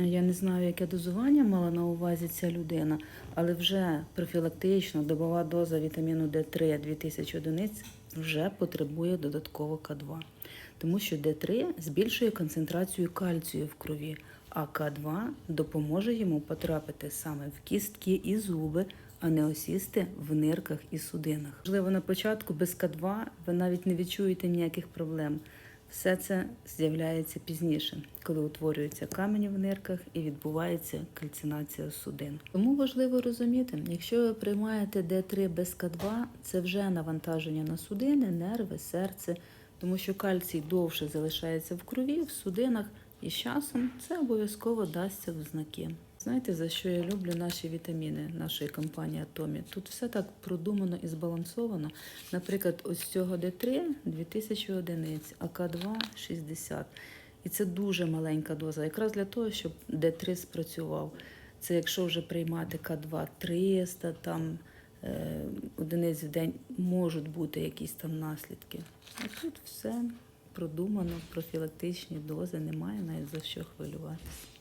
Я не знаю, яке дозування мала на увазі ця людина, але вже профілактично добова доза вітаміну Д3 2000 одиниць вже потребує додатково К2. Тому що Д3 збільшує концентрацію кальцію в крові, а К2 допоможе йому потрапити саме в кістки і зуби, а не осісти в нирках і судинах. Можливо, на початку без К2 ви навіть не відчуєте ніяких проблем. Все це з'являється пізніше, коли утворюються камені в нирках і відбувається кальцинація судин. Тому важливо розуміти, якщо ви приймаєте Д3 без К2, це вже навантаження на судини, нерви, серце, тому що кальцій довше залишається в крові, в судинах, і з часом це обов'язково дасться в знаки. Знаєте, за що я люблю наші вітаміни нашої компанії Атомі? Тут все так продумано і збалансовано. Наприклад, ось цього Д3 2000 одиниць, а К2 60. І це дуже маленька доза, якраз для того, щоб Д3 спрацював. Це якщо вже приймати К2 300, там е, одиниць в день можуть бути якісь там наслідки. А тут все продумано, профілактичні дози, немає навіть за що хвилюватися.